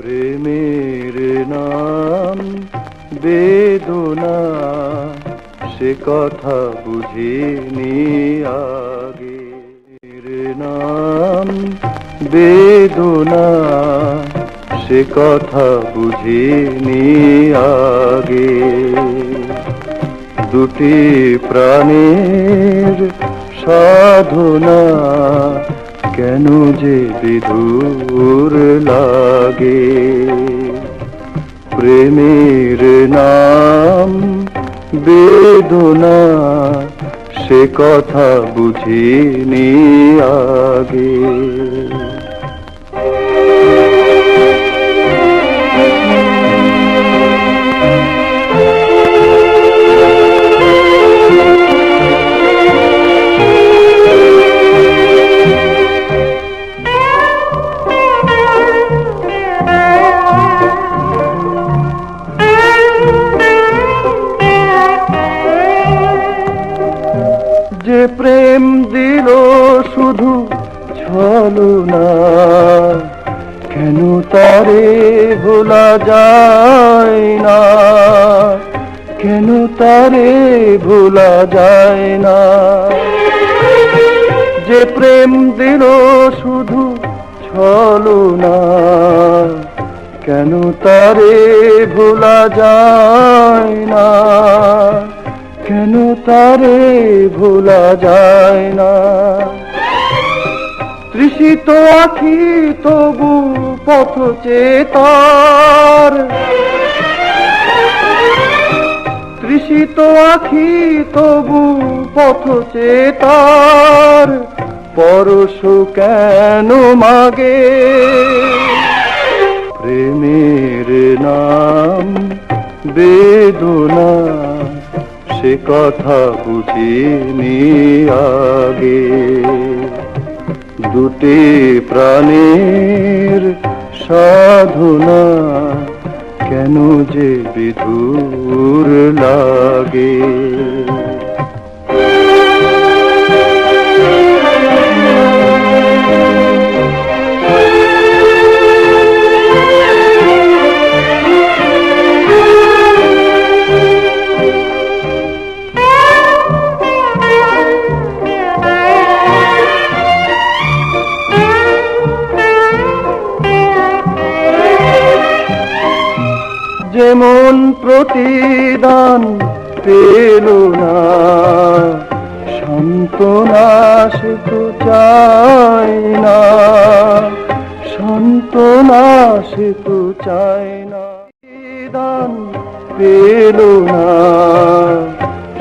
প্রেমের নাম বেদনা, সে কথা বুঝিনি আগে নাম বেদনা, সে কথা বুঝিনি আগে। দুটি প্রাণের সাধনা কেন যে বিধুর লাগে? প্রেমের নাম বেদনা সে কথা বুঝিনি আগে। যে প্রেম দিল শুধু ছলনা কেন তারে ভোলা যায় না? কেন তারে ভোলা যায় না? যে প্রেম দিল শুধু ছলনা কেন তারে ভোলা যায় না? কেন তারে ভোলা যায় না? তৃষিত আখি তবু পথ চেতার। তৃষিত আখি তবু পথ চেতার। পরশ কেন মাগে? প্রেমের নাম বেদনা। সে কথা বুঝিনি আগে। দুটি প্রাণের সাধনা কেন যে বিধুর লাগে? প্রতিদান পেল না। সান্ত্বনা সে তো না। সান্ত্বনা সে তো চায় না। প্রতিদান পেল না।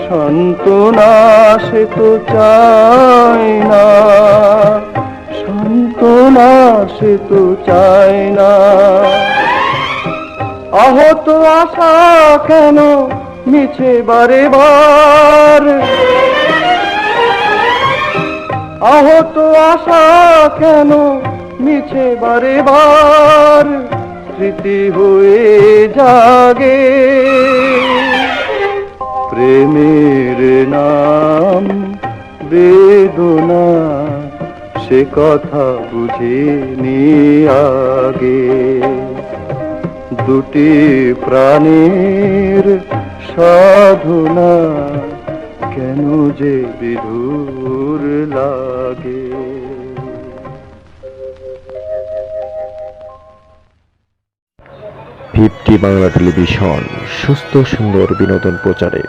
সান্ত্বনা সে তো চায় না। সান্ত্বনা সে তো না। আহত আশা কেন মিছে বারে বার? আহত আশা কেন মিছে বারে বার? স্মৃতি হয়ে জাগে। প্রেমের নাম বেদনা, সে কথা বুঝিনি আগে। দুটি প্রাণীর সাধনা কেন যে বিধুর লাগে? ফিফটি বাংলা টেলিভিশন সুস্থ সুন্দর বিনোদন প্রচারে।